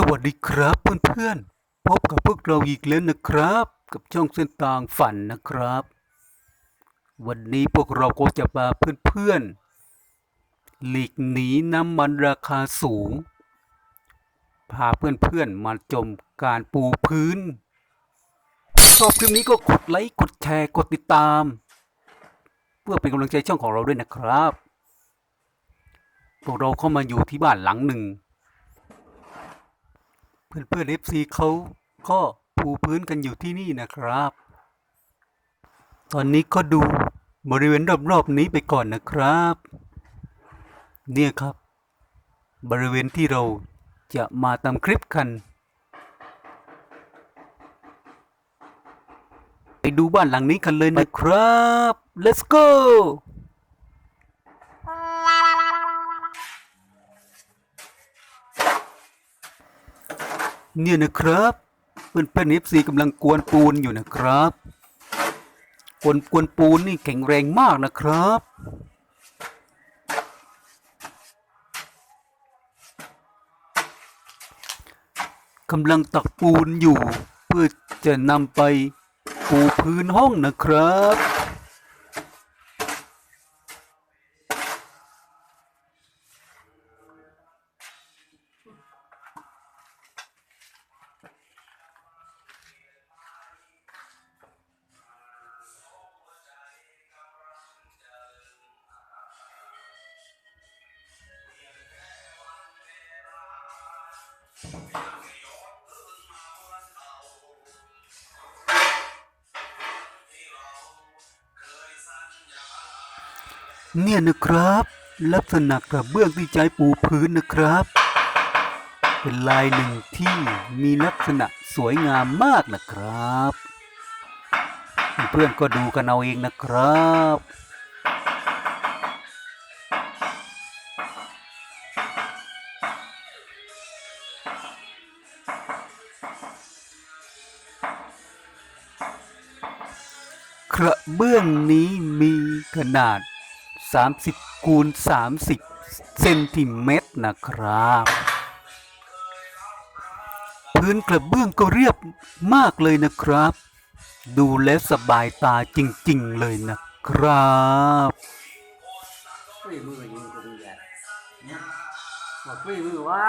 สวัสดีครับเพื่อนๆ พบกับพวกเราอีกแล้วนะครับ กับช่องเส้นทางฝันนะครับ วันนี้พวกเราก็จะพาเพื่อนๆ หลีกหนีน้ำมันราคาสูง พาเพื่อนๆ มาชมการปูพื้น ชอบคลิปนี้ก็กดไลค์ กดแชร์ กดติดตาม เพื่อเป็นกำลังใจช่องของเราด้วยนะครับ พวกเราเข้ามาอยู่ที่บ้านหลังหนึ่ง เพื่อนเพื่อเอฟซีเขาก็ปูพื้นกันอยู่ที่นี่นะครับ ตอนนี้ก็ดูบริเวณรอบๆนี้ไปก่อนนะครับ เนี่ยครับ บริเวณที่เราจะมาทำคลิปกัน ไปดูบ้านหลังนี้กันเลยนะครับ let's go เนี่ยนะครับเพื่อนเพื่อนเอฟซีกำลังกวนปูนอยู่นะครับกวนกวนปูนนี่แข็งแรงมากนะครับ กำลังตักปูนอยู่ เพื่อจะนำไปปูพื้นห้องนะครับ เนี่ยนะครับ ลักษณะกระเบื้องที่ใช้ปูพื้นนะครับ เป็นลายหนึ่งที่มีลักษณะสวยงามมากนะครับ เพื่อนก็ดูกันเอาเองนะครับ กระเบื้องนี้มีขนาด 30คูณ30 เซนติเมตรนะครับ พื้นกระเบื้องก็เรียบมากเลยนะครับ ดูแลสบายตาจริงๆเลยนะครับฝีมือยิงกูใหญ่บอกฝีมือว่า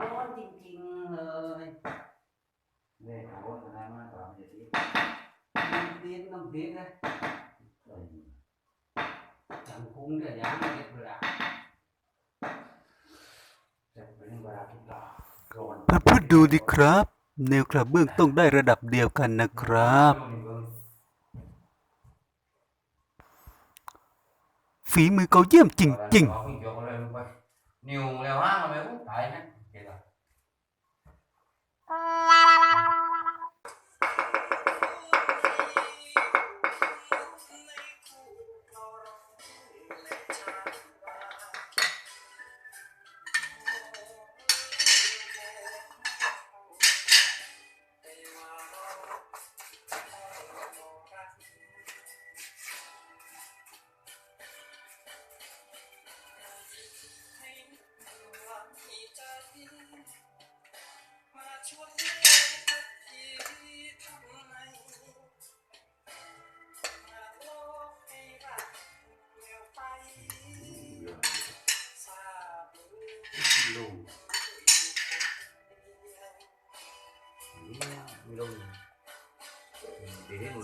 ร้อนจริงๆเลยเนี่ยโอ้ทนายมากกว่ามันจะดีน้ำเตียนน้ำเตียนนะจังคุ้งเดี๋ยวยังไม่เด็ดเลยอะจะเป็นเวลาทุกตาร้อนเพื่อนๆดูดิครับ แนวกระเบื้องต้องได้ระดับเดียวกันนะครับ ฝีมือเขาเยี่ยมจริง ๆ นิวแล้วห้างมา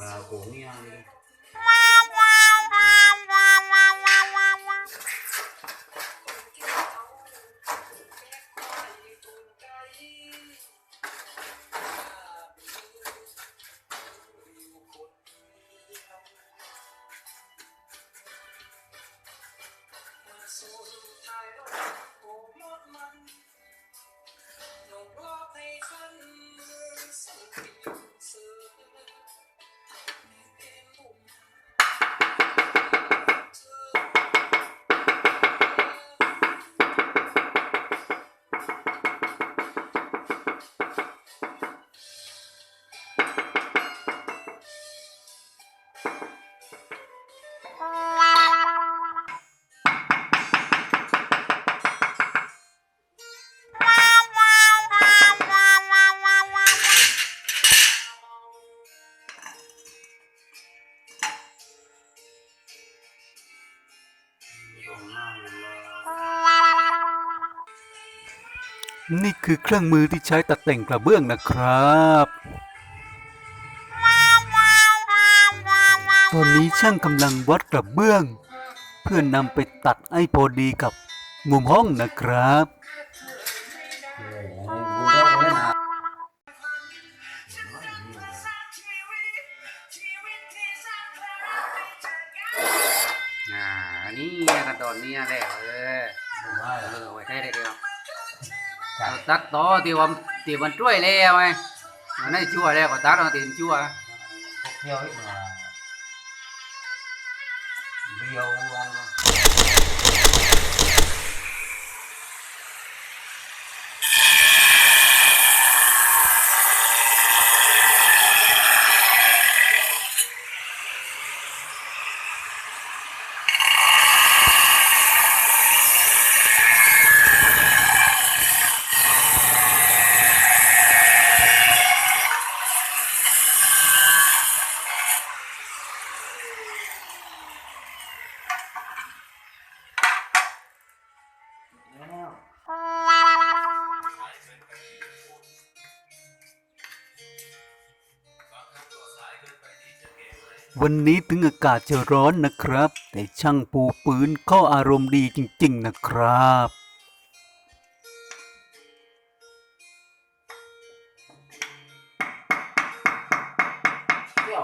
เดี๋ย นี่คือเครื่องมือที่ใช้ตัดแต่งกระเบื้องนะครับ ตอนนี้ช่างกำลังวัดกระเบื้อง เพื่อนำไปตัดให้พอดีกับมุมห้องนะครับเออกูต้องเอาไว้นะอ่าอันนี้ขั้นตอนนี้แหละเออเออไว้ได้เดียวเอาตัดต่อที่ว่าที่มันช่วยแล้วไงมันได้ชั่วแล้วก็ตัดเอาตีนชั่วเที่ยวอีกมาเบี้ ยวอัน วันนี้ถึงอากาศจะร้อนนะครับ แต่ช่างปูปืนก็อารมณ์ดีจริง ๆ นะครับเที่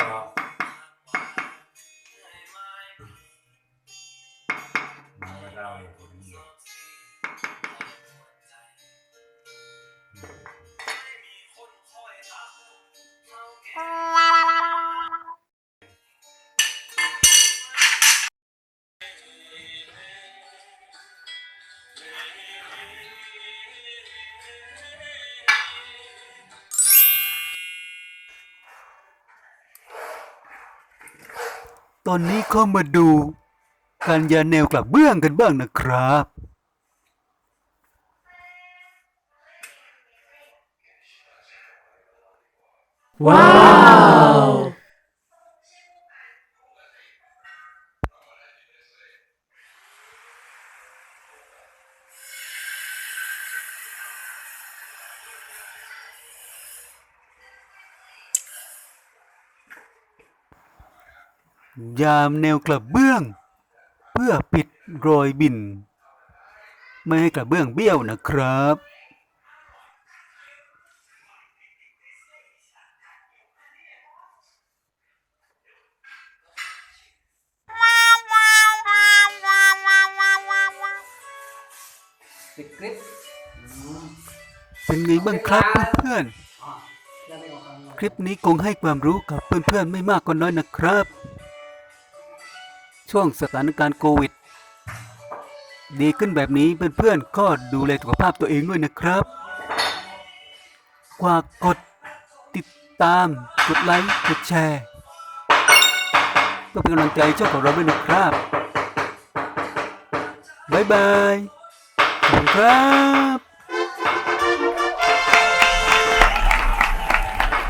ตอนนี้เข้ามาดูการยาแนวกลับเบื้องกันบ้างนะครับ ว้าว ยามแนวกระเบื้อง เพื่อปิดรอยบิน ไม่ให้กระเบื้องเบี้ยวนะครับ ติดคลิปเป็นไงบ้างครับเพื่อนอะยังไม่ออกกันเลยๆคลิปนี้คงให้ความรู้กับเพื่อนๆ ไม่มากก็น้อยนะครับ ช่วงสถานการณ์โควิด ดีขึ้นแบบนี้เพื่อนๆก็ดูแลสุขภาพตัวเองด้วยนะครับกว่ากดติดตามกดไลค์กดแชร์เพื่อเป็นกำลังใจให้ช่องของเราด้วยนะครับบ๊ายบายขอบคุณครับ